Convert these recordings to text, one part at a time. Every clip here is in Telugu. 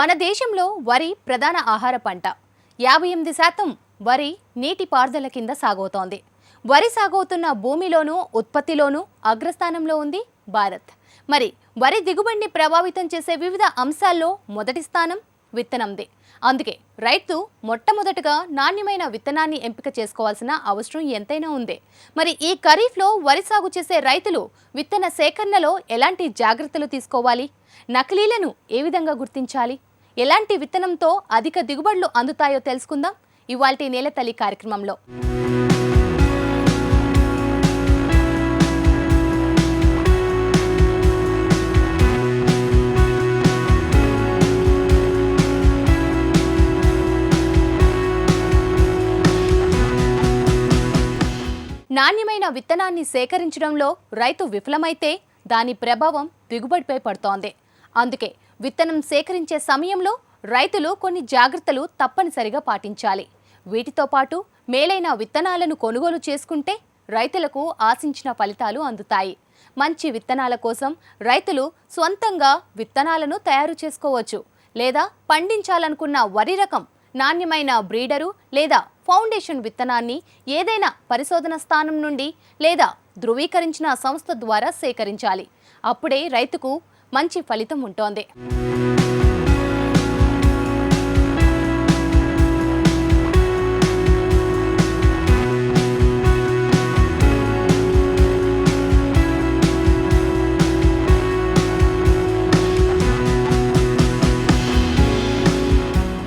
మన దేశంలో వరి ప్రధాన ఆహార పంట. యాభై ఎనిమిది శాతం వరి నీటి పారుదల కింద సాగవుతోంది. వరి సాగవుతున్న భూమిలోనూ ఉత్పత్తిలోనూ అగ్రస్థానంలో ఉంది భారత్. మరి వరి దిగుబడిని ప్రభావితం చేసే వివిధ అంశాల్లో మొదటి స్థానం విత్తనంది. అందుకే రైతు మొట్టమొదటగా నాణ్యమైన విత్తనాన్ని ఎంపిక చేసుకోవాల్సిన అవసరం ఎంతైనా ఉంది. మరి ఈ ఖరీఫ్లో వరి సాగు చేసే రైతులు విత్తన సేకరణలో ఎలాంటి జాగ్రత్తలు తీసుకోవాలి? నకిలీలను ఏ విధంగా గుర్తించాలి? ఎలాంటి విత్తనంతో అధిక దిగుబడులు అందుతాయో తెలుసుకుందాం. ఇవాల్టి నేలతల్లి కార్యక్రమంలో. నాణ్యమైన విత్తనాన్ని సేకరించడంలో రైతు విఫలమైతే దాని ప్రభావం దిగుబడిపై పడుతోంది. అందుకే విత్తనం సేకరించే సమయంలో రైతులు కొన్ని జాగ్రత్తలు తప్పనిసరిగా పాటించాలి. వీటితో పాటు మేలైన విత్తనాలను కొనుగోలు చేసుకుంటే రైతులకు ఆశించిన ఫలితాలు అందుతాయి. మంచి విత్తనాల కోసం రైతులు స్వంతంగా విత్తనాలను తయారు చేసుకోవచ్చు. లేదా పండించాలనుకున్న వరి రకం నాణ్యమైన బ్రీడరు లేదా ఫౌండేషన్ విత్తనాన్ని ఏదైనా పరిశోధన స్థానం నుండి లేదా ధృవీకరించిన సంస్థ ద్వారా సేకరించాలి. అప్పుడే రైతుకు మంచి ఫలితం ఉంటోంది.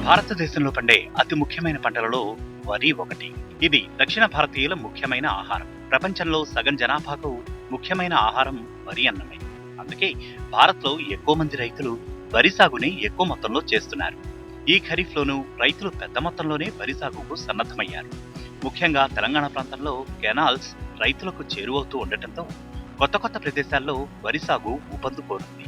భారతదేశంలో పండే అతి ముఖ్యమైన పంటలలో వరి ఒకటి. ఇది దక్షిణ భారతీయుల ముఖ్యమైన ఆహారం. ప్రపంచంలో సగం జనాభాకు ముఖ్యమైన ఆహారం వరి అన్నమే. అందుకే భారత్లో ఎక్కువ మంది రైతులు వరి సాగుని ఎక్కువ మొత్తంలో చేస్తున్నారు. ఈ ఖరీఫ్లోనూ రైతులు పెద్ద మొత్తంలోనే వరి సాగుకు సన్నద్ధమయ్యారు. ముఖ్యంగా తెలంగాణ ప్రాంతంలో కెనాల్స్ రైతులకు చేరువవుతూ ఉండటంతో కొత్త కొత్త ప్రదేశాల్లో వరి సాగు ఊపందుకోనుంది.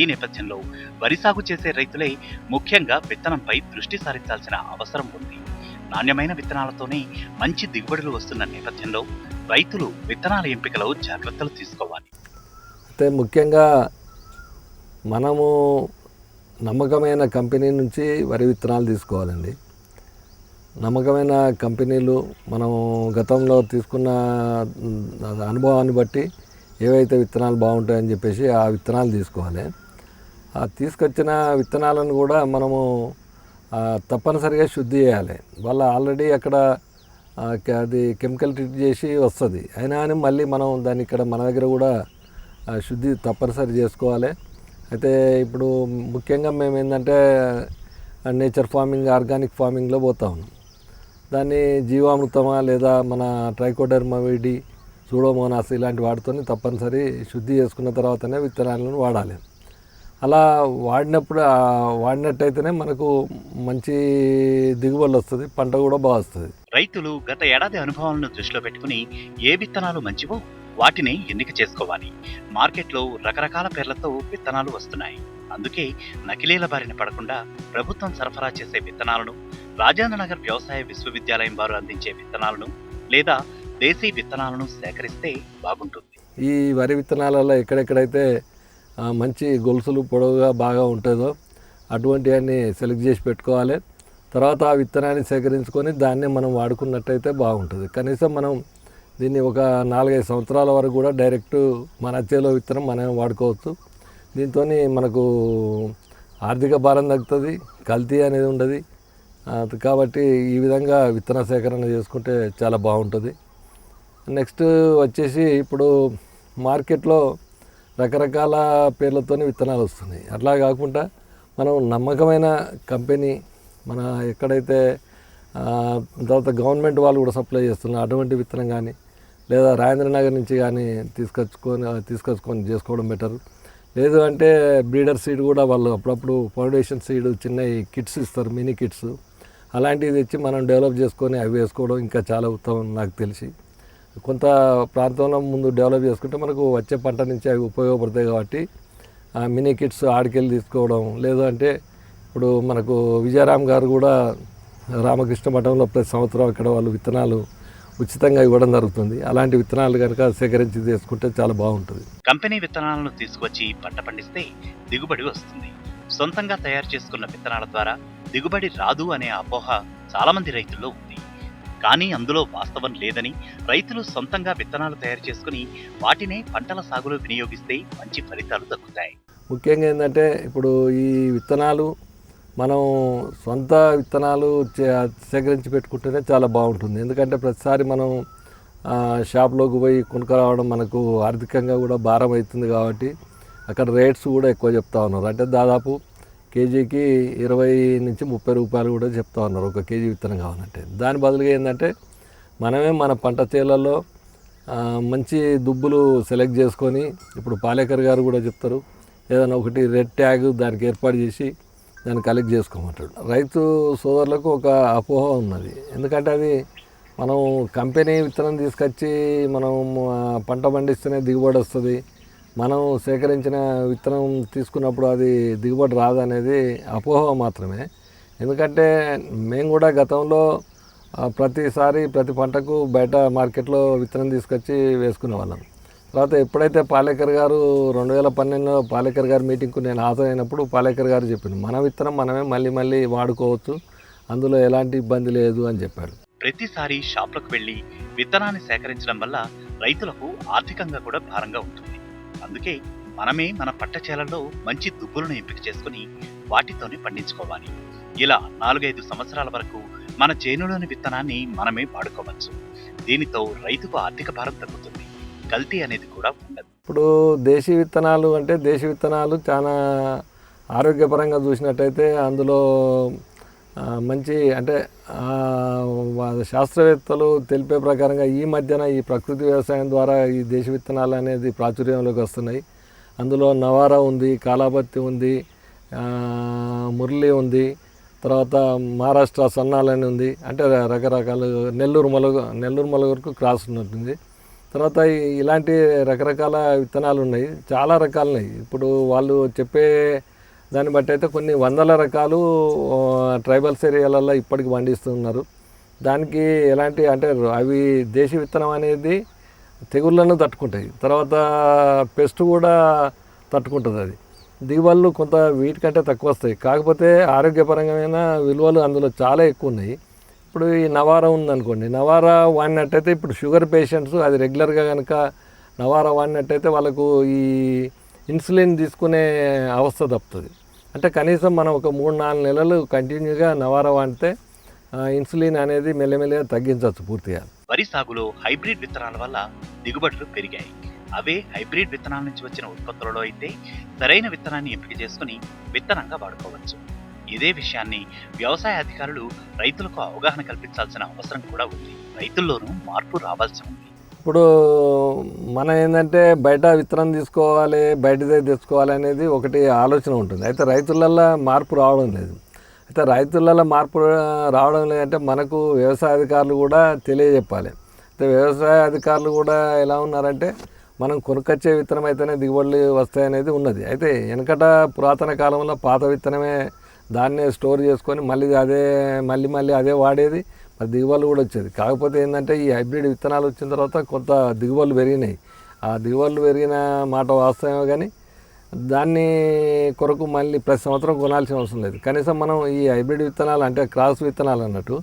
ఈ నేపథ్యంలో వరి సాగు చేసే రైతులే ముఖ్యంగా విత్తనంపై దృష్టి సారించాల్సిన అవసరం ఉంది. నాణ్యమైన విత్తనాలతోనే మంచి దిగుబడులు వస్తున్న నేపథ్యంలో రైతులు విత్తనాల ఎంపికలో జాగ్రత్తలు తీసుకోవాలి. అయితే ముఖ్యంగా మనము నమ్మకమైన కంపెనీ నుంచి వరి విత్తనాలు తీసుకోవాలండి. నమ్మకమైన కంపెనీలు మనం గతంలో తీసుకున్న అనుభవాన్ని బట్టి ఏవైతే విత్తనాలు బాగుంటాయని చెప్పేసి ఆ విత్తనాలు తీసుకోవాలి. ఆ తీసుకొచ్చిన విత్తనాలను కూడా మనము తప్పనిసరిగా శుద్ధి చేయాలి. వాళ్ళ ఆల్రెడీ అక్కడ అది కెమికల్ ట్రీట్ చేసి వస్తుంది. అయినా కానీ మళ్ళీ మనం దాన్ని ఇక్కడ మన దగ్గర కూడా శుద్ధి తప్పనిసరి చేసుకోవాలి. అయితే ఇప్పుడు ముఖ్యంగా మేము ఏంటంటే నేచర్ ఫార్మింగ్ ఆర్గానిక్ ఫార్మింగ్లో పోతా ఉన్నాం. దాన్ని జీవామృతమా లేదా మన ట్రైకోడర్మవిడి సూడోమోనాస్ ఇలాంటి వాటితోని తప్పనిసరి శుద్ధి చేసుకున్న తర్వాతనే విత్తనాలను వాడాలి. అలా వాడినప్పుడు వాడినట్టయితేనే మనకు మంచి దిగుబడులు వస్తుంది పంట కూడా బాగా వస్తుంది. రైతులు గత ఏడాది అనుభవాలను దృష్టిలో పెట్టుకుని ఏ విత్తనాలు మంచివో వాటిని ఎన్నిక చేసుకోవాలి. మార్కెట్లో రకరకాల పేర్లతో విత్తనాలు వస్తున్నాయి. అందుకే నకిలీల బారిన పడకుండా ప్రభుత్వం సరఫరా చేసే విత్తనాలను రాజేంద్రనగర్ వ్యవసాయ విశ్వవిద్యాలయం వారు అందించే విత్తనాలను లేదా దేశీ విత్తనాలను సేకరిస్తే బాగుంటుంది. ఈ వరి విత్తనాలలో ఎక్కడెక్కడైతే మంచి గొలుసులు పొడవుగా బాగా ఉంటుందో అటువంటివన్నీ సెలెక్ట్ చేసి పెట్టుకోవాలి. తర్వాత ఆ విత్తనాన్ని సేకరించుకొని దాన్నే మనం వాడుకున్నట్టయితే బాగుంటుంది. కనీసం మనం దీన్ని ఒక నాలుగైదు సంవత్సరాల వరకు కూడా డైరెక్ట్ మన చేలో విత్తనం మనం వాడుకోవచ్చు. దీంతో మనకు ఆర్థిక భారం తగ్గుతుంది కల్తీ అనేది ఉండదు. కాబట్టి ఈ విధంగా విత్తన సేకరణ చేసుకుంటే చాలా బాగుంటుంది. నెక్స్ట్ వచ్చేసి ఇప్పుడు మార్కెట్లో రకరకాల పేర్లతోని విత్తనాలు వస్తున్నాయి. అట్లా కాకుండా మనం నమ్మకమైన కంపెనీ మన ఎక్కడైతే తర్వాత గవర్నమెంట్ వాళ్ళు కూడా సప్లై చేస్తున్నారు అటువంటి విత్తనం కానీ లేదా రాజేంద్రనగర్ నుంచి కానీ తీసుకొచ్చుకొని తీసుకొచ్చుకొని చేసుకోవడం బెటర్ లేదు అంటే బ్రీడర్ సీడ్ కూడా వాళ్ళు అప్పుడప్పుడు ఫౌండేషన్ సీడ్ చిన్న కిట్స్ ఇస్తారు మినీ కిట్స్ అలాంటివి తెచ్చి మనం డెవలప్ చేసుకొని అవి వేసుకోవడం ఇంకా చాలా ఉత్తమం నాకు తెలిసి. కొంత ప్రాంతంలో ముందు డెవలప్ చేసుకుంటే మనకు వచ్చే పంట నుంచి అవి ఉపయోగపడతాయి కాబట్టి ఆ మినీ కిట్స్ ఆడికెళ్ళి తీసుకోవడం. లేదు అంటే ఇప్పుడు మనకు విజయరామ్ గారు కూడా రామకృష్ణ మఠంలో ప్రతి సంవత్సరం ఇక్కడ వాళ్ళు విత్తనాలు ఉచితంగా ఇవ్వడం జరుగుతుంది. అలాంటి విత్తనాలు కనుక సేకరించి తీసుకుంటే చాలా బాగుంటుంది. కంపెనీ విత్తనాలను తీసుకొచ్చి పంట పండిస్తే దిగుబడి వస్తుంది. సొంతంగా తయారు చేసుకున్న విత్తనాల ద్వారా దిగుబడి రాదు అనే అపోహ చాలా మంది రైతుల్లో ఉంది. కానీ అందులో వాస్తవం లేదని రైతులు సొంతంగా విత్తనాలు తయారు చేసుకుని వాటినే పంటల సాగులో వినియోగిస్తే మంచి ఫలితాలు దక్కుతాయి. ముఖ్యంగా ఏంటంటే ఇప్పుడు ఈ విత్తనాలు మనం సొంత విత్తనాలు చే- సేకరించి పెట్టుకుంటేనే చాలా బాగుంటుంది. ఎందుకంటే ప్రతిసారి మనం షాప్లోకి పోయి కొనుక్కరావడం మనకు ఆర్థికంగా కూడా భారం అవుతుంది కాబట్టి అక్కడ రేట్స్ కూడా ఎక్కువ చెప్తా ఉన్నారు. అంటే దాదాపు కేజీకి ఇరవై నుంచి ముప్పై రూపాయలు కూడా చెప్తా ఉన్నారు ఒక కేజీ విత్తనం కావాలంటే. దాని బదులుగా ఏంటంటే మనమే మన పంట చేలల్లో మంచి దుబ్బులు సెలెక్ట్ చేసుకొని ఇప్పుడు పాలేకర్ గారు కూడా చెప్తారు ఏదైనా ఒకటి రెడ్ ట్యాగ్ దానికి ఏర్పాటు చేసి దాన్ని కలెక్ట్ చేసుకోమంటాడు. రైతు సోదరులకు ఒక అపోహ ఉన్నది. ఎందుకంటే అది మనం కంపెనీ విత్తనం తీసుకొచ్చి మనం పంట పండిస్తేనే దిగుబడి వస్తుంది. మనం సేకరించిన విత్తనం తీసుకున్నప్పుడు అది దిగుబడి రాదనేది అపోహ మాత్రమే. ఎందుకంటే మేము కూడా గతంలో ప్రతిసారి ప్రతి పంటకు బయట మార్కెట్లో విత్తనం తీసుకొచ్చి వేసుకునే వాళ్ళం. తర్వాత ఎప్పుడైతే పాలేకర్ గారు రెండు వేల పన్నెండులో పాలేకర్ గారి మీటింగ్కు నేను హాజరైనప్పుడు పాలేకర్ గారు చెప్పింది మన విత్తనం మనమే మళ్ళీ మళ్ళీ వాడుకోవచ్చు అందులో ఎలాంటి ఇబ్బంది లేదు అని చెప్పారు. ప్రతిసారి షాప్లకు వెళ్ళి విత్తనాన్ని సేకరించడం వల్ల రైతులకు ఆర్థికంగా కూడా భారంగా ఉంటుంది. అందుకే మనమే మన పట్టచేలల్లో మంచి దుబ్బులను ఎంపిక చేసుకుని వాటితోనే పండించుకోవాలి. ఇలా నాలుగైదు సంవత్సరాల వరకు మన చేనులోని విత్తనాన్ని మనమే వాడుకోవచ్చు. దీనితో రైతుకు ఆర్థిక భారం తగ్గుతుంది. కల్తీ అనేది కూడా ఉండదు. ఇప్పుడు దేశీ విత్తనాలు అంటే దేశీ విత్తనాలు చాలా ఆరోగ్యపరంగా చూసినట్టయితే అందులో మంచి అంటే శాస్త్రవేత్తలు తెలిపే ప్రకారంగా ఈ మధ్యన ఈ ప్రకృతి వ్యవసాయం ద్వారా ఈ దేశ విత్తనాలు అనేది ప్రాచుర్యంలోకి వస్తున్నాయి. అందులో నవారా ఉంది కాలాపత్తి ఉంది మురళి ఉంది తర్వాత మహారాష్ట్ర సన్నాలని ఉంది అంటే రకరకాలు నెల్లూరు మొలగ నెల్లూరు మొలగరకు క్రాస్ ఉన్నట్టుంది. తర్వాత ఇలాంటి రకరకాల విత్తనాలు ఉన్నాయి చాలా రకాలు ఉన్నాయి ఇప్పుడు వాళ్ళు చెప్పే దాన్ని బట్టి అయితే కొన్ని వందల రకాలు ట్రైబల్స్ ఏరియాలలో ఇప్పటికి పండిస్తున్నారు. దానికి ఎలాంటి అంటే అవి దేశీ విత్తనం అనేది తెగుళ్ళను తట్టుకుంటాయి. తర్వాత పెస్ట్ కూడా తట్టుకుంటుంది అది. దిగుబడులు కొంత వీటికంటే తక్కువ వస్తాయి. కాకపోతే ఆరోగ్యపరమైన విలువలు అందులో చాలా ఎక్కువ ఉన్నాయి. ఇప్పుడు ఈ నవారా ఉందనుకోండి నవారా వాడినట్టయితే ఇప్పుడు షుగర్ పేషెంట్స్ అది రెగ్యులర్గా కనుక నవారా వాడినట్టయితే వాళ్ళకు ఈ ఇన్సులిన్ తీసుకునే అవస్థ తప్పుతుంది. అంటే కనీసం మనం ఒక మూడు నాలుగు నెలలు కంటిన్యూగా నవారా వాడితే ఇన్సులిన్ అనేది మెల్లమెల్లగా తగ్గించవచ్చు పూర్తిగా. వరి సాగులో హైబ్రిడ్ విత్తనాల వల్ల దిగుబడులు పెరిగాయి. అవే హైబ్రిడ్ విత్తనాల నుంచి వచ్చిన ఉత్పత్తులలో అయితే సరైన విత్తనాన్ని ఎంపిక చేసుకుని విత్తనంగా వాడుకోవచ్చు. ఇదే విషయాన్ని వ్యవసాయ అధికారులు రైతులకు అవగాహన కల్పించాల్సిన అవసరం కూడా ఉంది. రైతుల్లోనూ మార్పు రావాల్సి ఉంది. ఇప్పుడు మనం ఏంటంటే బయట విత్తనం తీసుకోవాలి బయటదే తెచ్చుకోవాలి అనేది ఒకటి ఆలోచన ఉంటుంది. అయితే రైతులల్లో మార్పు రావడం లేదు. అయితే రైతులలో మార్పు రావడం లేదంటే మనకు వ్యవసాయ అధికారులు కూడా తెలియజెప్పాలి. అయితే వ్యవసాయ అధికారులు కూడా ఎలా ఉన్నారంటే మనం కొనుక్కొచ్చే విత్తనం అయితేనే దిగుబడులు వస్తాయనేది ఉన్నది. అయితే వెనకట పురాతన కాలంలో పాత విత్తనమే దాన్నే స్టోర్ చేసుకొని మళ్ళీ అదే మళ్ళీ మళ్ళీ అదే వాడేది మరి దిగుబడులు కూడా వచ్చేది. కాకపోతే ఏంటంటే ఈ హైబ్రిడ్ విత్తనాలు వచ్చిన తర్వాత కొంత దిగుబడులు పెరిగినాయి. ఆ దిగుబడులు పెరిగిన మాట వాస్తవమే కానీ దాన్ని కొరకు మళ్ళీ ప్రతి సంవత్సరం కొనాల్సిన అవసరం లేదు. కనీసం మనం ఈ హైబ్రిడ్ విత్తనాలు అంటే క్రాస్ విత్తనాలు అన్నట్టు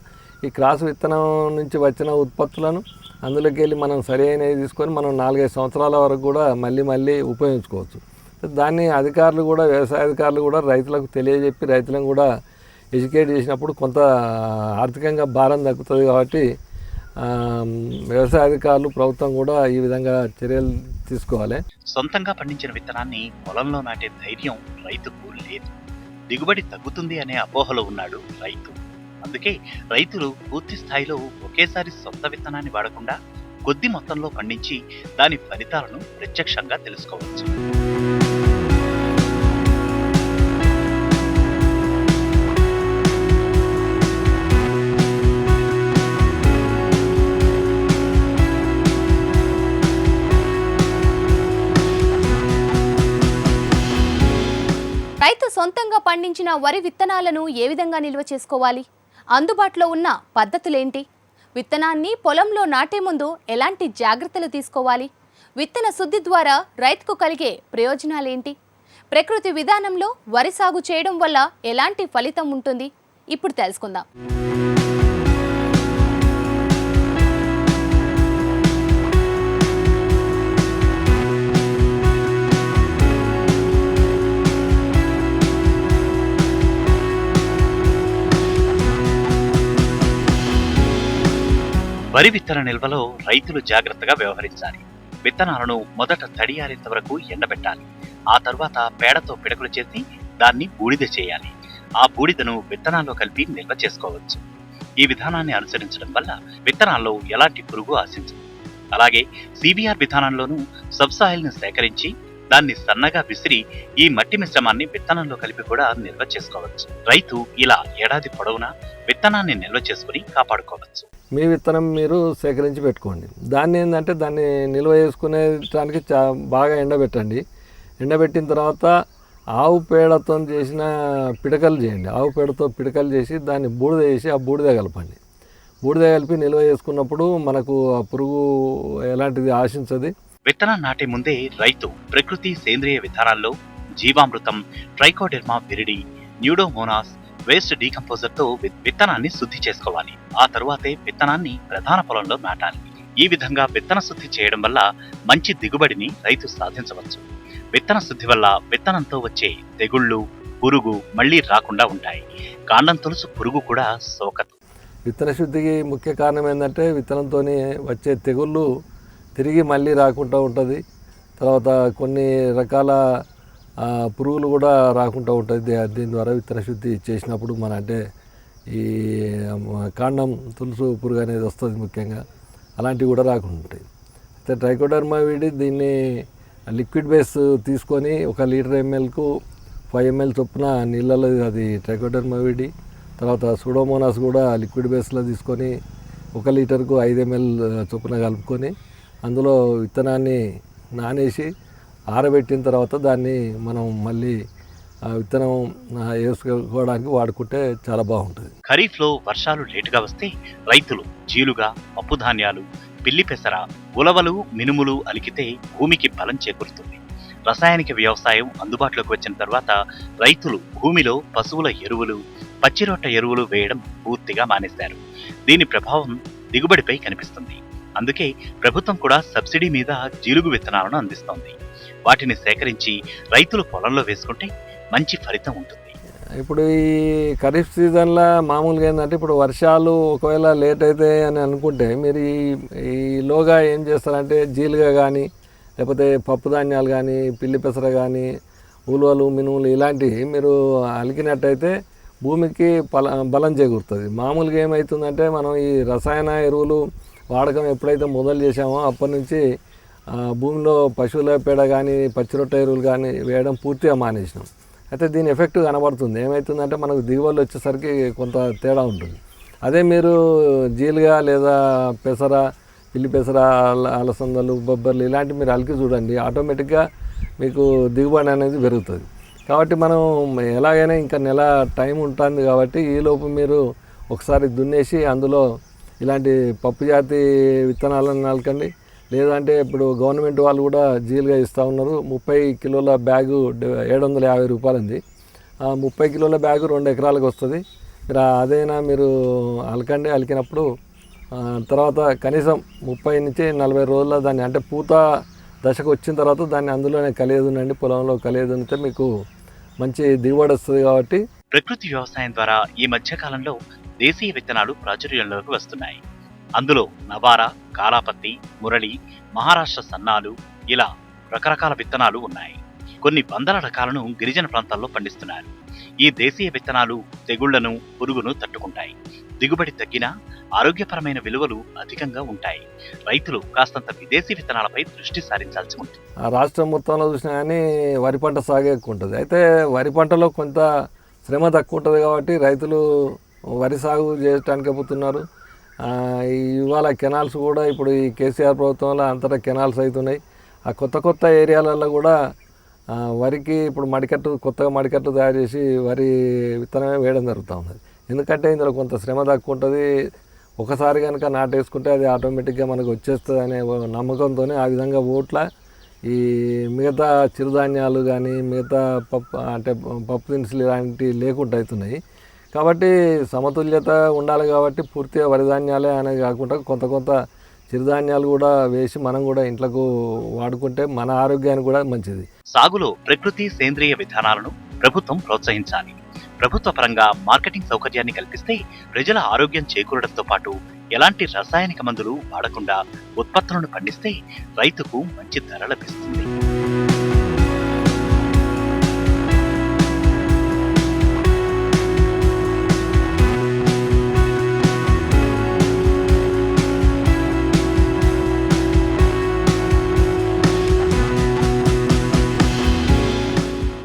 ఈ క్రాస్ విత్తనం నుంచి వచ్చిన ఉత్పత్తులను అందులోకి వెళ్ళి మనం సరైనవి తీసుకొని మనం నాలుగైదు సంవత్సరాల వరకు కూడా మళ్ళీ మళ్ళీ ఉపయోగించుకోవచ్చు. దాన్ని అధికారులు కూడా వ్యవసాయ అధికారులు కూడా రైతులకు తెలియజెప్పి రైతులను కూడా ఎడ్యుకేట్ చేసినప్పుడు కొంత ఆర్థికంగా భారం తగ్గుతుంది కాబట్టి వ్యవసాయ అధికారులు ప్రభుత్వం కూడా ఈ విధంగా చర్యలు తీసుకోవాలి. సొంతంగా పండించిన విత్తనాన్ని పొలంలో నాటే ధైర్యం రైతుకు లేదు. దిగుబడి తగ్గుతుంది అనే అపోహలో ఉన్నాడు రైతు. అందుకే రైతులు పూర్తి స్థాయిలో ఒకేసారి సొంత విత్తనాన్ని వాడకుండా కొద్ది మొత్తంలో పండించి దాని ఫలితాలను ప్రత్యక్షంగా తెలుసుకోవచ్చు. సొంతంగా పండించిన వరి విత్తనాలను ఏ విధంగా నిల్వ చేసుకోవాలి? అందుబాటులో ఉన్న పద్ధతులేంటి? విత్తనాన్ని పొలంలో నాటే ముందు ఎలాంటి జాగ్రత్తలు తీసుకోవాలి? విత్తన శుద్ధి ద్వారా రైతుకు కలిగే ప్రయోజనాలేంటి? ప్రకృతి విధానంలో వరి సాగు చేయడం వల్ల ఎలాంటి ఫలితం ఉంటుంది? ఇప్పుడు తెలుసుకుందాం. వరి విత్తన నిల్వలో రైతులు జాగ్రత్తగా వ్యవహరించాలి. విత్తనాలను మొదట తడియారేంత వరకు ఎండబెట్టాలి. ఆ తర్వాత పేడతో పిడకలు చేసి దాన్ని బూడిద చేయాలి. ఆ బూడిదను విత్తనాల్లో కలిపి నిల్వ చేసుకోవచ్చు. ఈ విధానాన్ని అనుసరించడం వల్ల విత్తనాల్లో ఎలాంటి పురుగు ఆశించదు. అలాగే సిబిఆర్ విధానంలోనూ సబ్సాయిల్ని సేకరించి దాన్ని సన్నగా విసిరి ఈ మట్టి మిశ్రమాన్ని విత్తనంలో కలిపి కూడా నిల్వ చేసుకోవచ్చు. రైతు ఇలా ఏడాది పొడవునా విత్తనాన్ని నిల్వ చేసుకుని కాపాడుకోవచ్చు. మీ విత్తనం మీరు సేకరించి పెట్టుకోండి. దాన్ని ఏంటంటే దాన్ని నిల్వ చేసుకునేటానికి చా బాగా ఎండబెట్టండి. ఎండబెట్టిన తర్వాత ఆవు పేడతో చేసిన పిడకలు చేయండి. ఆవు పేడతో పిడకలు చేసి దాన్ని బూడిద చేసి ఆ బూడిద కలపండి. బూడిద కలిపి నిల్వ చేసుకున్నప్పుడు మనకు ఆ పురుగు ఎలాంటిది ఆశించదు. విత్తనం నాటే ముందే రైతు ప్రకృతి సేంద్రియ విధానాల్లో jeevamrutham trichoderma viride pseudomonas waste డీకంపోజర్తో విత్తనాన్ని శుద్ధి చేసుకోవాలి. ఆ తరువాతే విత్తనాన్ని ప్రధాన పొలంలో నాటాలి. ఈ విధంగా విత్తన శుద్ధి చేయడం వల్ల మంచి దిగుబడిని రైతు సాధించవచ్చు. విత్తన శుద్ధి వల్ల విత్తనంతో వచ్చే తెగుళ్ళు పురుగు మళ్ళీ రాకుండా ఉంటాయి. కాండం తొలుసు పురుగు కూడా సోకదు. విత్తన శుద్ధికి ముఖ్య కారణం ఏంటంటే విత్తనంతో వచ్చే తెగుళ్ళు తిరిగి మళ్ళీ రాకుండా ఉంటుంది. తర్వాత కొన్ని రకాల పురుగులు కూడా రాకుండా ఉంటుంది దీని ద్వారా విత్తన శుద్ధి చేసినప్పుడు మన అంటే ఈ కాండం తులుసు పురుగు అనేది వస్తుంది ముఖ్యంగా. అలాంటివి కూడా రాకుండా ఉంటాయి. అయితే ట్రైకోడర్మా వీడి దీన్ని లిక్విడ్ బేస్ తీసుకొని ఒక లీటర్ ఎంఎల్కు ఫైవ్ ఎంఎల్ చొప్పున నీళ్ళలో అది ట్రైకోడర్మా వీడి తర్వాత సుడోమోనాస్ కూడా లిక్విడ్ బేస్లో తీసుకొని ఒక లీటర్కు ఐదు ఎంఎల్ చొప్పున కలుపుకొని అందులో విత్తనాన్ని నానేసి ఆరబెట్టిన తర్వాత దాన్ని మనం మళ్ళీ విత్తనం వేసుకోవడానికి వాడుకుంటే చాలా బాగుంటుంది. ఖరీఫ్లో వర్షాలు లేటుగా వస్తే రైతులు జీలుగా పప్పు ధాన్యాలు పిల్లి పెసర ఉలవలు మినుములు అలికితే భూమికి బలం చేకూరుతుంది. రసాయనిక వ్యవసాయం అందుబాటులోకి వచ్చిన తర్వాత రైతులు భూమిలో పశువుల ఎరువులు పచ్చిరొట్ట ఎరువులు వేయడం పూర్తిగా మానేశారు. దీని ప్రభావం దిగుబడిపై కనిపిస్తుంది. అందుకే ప్రభుత్వం కూడా సబ్సిడీ మీద జీలుగు విత్తనాలను అందిస్తోంది. వాటిని సేకరించి రైతులు పొలంలో వేసుకుంటే మంచి ఫలితం ఉంటుంది. ఇప్పుడు ఈ ఖరీఫ్ సీజన్లో మామూలుగా ఏంటంటే ఇప్పుడు వర్షాలు ఒకవేళ లేట్ అయితే అని అనుకుంటే మీరు ఈ ఈలోగా ఏం చేస్తారంటే జీలుగా కానీ లేకపోతే పప్పు ధాన్యాలు కానీ పిల్లి పెసర కానీ ఉలువలు మినుములు ఇలాంటివి మీరు అలికినట్టయితే భూమికి పల బలం చేకూరుతుంది. మామూలుగా ఏమవుతుందంటే మనం ఈ రసాయన ఎరువులు వాడకం ఎప్పుడైతే మొదలు చేసామో అప్పటి నుంచి భూమిలో పశువుల పేడ కానీ పచ్చిరొట్ట ఎరువులు కానీ వేయడం పూర్తిగా మానేసినాం. అయితే దీని ఎఫెక్ట్ కనబడుతుంది. ఏమవుతుందంటే మనకు దిగుబడులు వచ్చేసరికి కొంత తేడా ఉంటుంది. అదే మీరు జీలుగా లేదా పెసర పిల్లి పెసర అలసందలు బొబ్బర్లు ఇలాంటివి మీరు అలికి చూడండి ఆటోమేటిక్గా మీకు దిగుబడి అనేది పెరుగుతుంది. కాబట్టి మనం ఎలాగైనా ఇంకా నెల టైం ఉంటుంది కాబట్టి ఈలోపు మీరు ఒకసారి దున్నేసి అందులో ఇలాంటి పప్పు జాతి విత్తనాలను నలకండి. లేదంటే ఇప్పుడు గవర్నమెంట్ వాళ్ళు కూడా జీలుగా ఇస్తూ ఉన్నారు. ముప్పై కిలోల బ్యాగు ఏడు వందల యాభై రూపాయలుంది. ముప్పై కిలోల బ్యాగు రెండు ఎకరాలకు వస్తుంది. మీరు అదైనా మీరు అలకండి అలికినప్పుడు తర్వాత కనీసం ముప్పై నుంచి నలభై రోజుల దాన్ని అంటే పూత దశకు వచ్చిన తర్వాత దాన్ని అందులోనే కలియదునండి పొలంలో కలియదునితే మీకు మంచి దిగుబడి వస్తుంది కాబట్టి. ప్రకృతి వ్యవసాయం ద్వారా ఈ మధ్య కాలంలో దేశీయ విత్తనాలు ప్రాచుర్యంలోకి వస్తున్నాయి. అందులో నవారా కాలాపత్తి మురళి మహారాష్ట్ర సన్నాలు ఇలా రకరకాల విత్తనాలు ఉన్నాయి. కొన్ని వందల రకాలను గిరిజన ప్రాంతాల్లో పండిస్తున్నారు. ఈ దేశీయ విత్తనాలు తెగుళ్ళను పురుగును తట్టుకుంటాయి. దిగుబడి తగ్గినా ఆరోగ్యపరమైన విలువలు అధికంగా ఉంటాయి. రైతులు కాస్తంత విదేశీ విత్తనాలపై దృష్టి సారించాల్సి ఉంటుంది. ఆ రాష్ట్రం మొత్తంలో చూసినా కానీ వరి పంట సాగే ఎక్కువ ఉంటుంది అయితే వరి పంటలో కొంత శ్రమ తక్కువ ఉంటుంది కాబట్టి రైతులు వరి సాగు చేయటానికి పోతున్నారు. ఇవాళ కెనాల్స్ కూడా ఇప్పుడు ఈ కేసీఆర్ ప్రభుత్వంలో అంతటా కెనాల్స్ అవుతున్నాయి ఆ కొత్త కొత్త ఏరియాలలో కూడా వరికి ఇప్పుడు మడికట్టు కొత్తగా మడికట్టు తయారు చేసి వరి విత్తనమే వేయడం జరుగుతూ ఉన్నది. ఎందుకంటే ఇందులో కొంత శ్రమ తక్కువ ఉంటుంది. ఒకసారి కనుక నాటేసుకుంటే అది ఆటోమేటిక్గా మనకు వచ్చేస్తుంది అనే నమ్మకంతోనే ఆ విధంగా ఓట్ల ఈ మిగతా చిరుధాన్యాలు కానీ మిగతా పప్పు అంటే పప్పు దినుసులు ఇలాంటివి లేకుండా అవుతున్నాయి. కాబట్టి సమతుల్యత ఉండాలి కాబట్టి పూర్తిగా వరిధాన్యాలే అనేది కాకుండా కొంత కొంత చిరుధాన్యాలు కూడా వేసి మనం కూడా ఇంట్లోకి వాడుకుంటే మన ఆరోగ్యానికి కూడా మంచిది. సాగులో ప్రకృతి సేంద్రియ విధానాలను ప్రభుత్వం ప్రోత్సహించాలి. ప్రభుత్వ పరంగా మార్కెటింగ్ సౌకర్యాన్ని కల్పిస్తే ప్రజల ఆరోగ్యం చేకూరడంతో పాటు ఎలాంటి రసాయనిక మందులు వాడకుండా ఉత్పత్తులను పండిస్తే రైతుకు మంచి ధర లభిస్తుంది.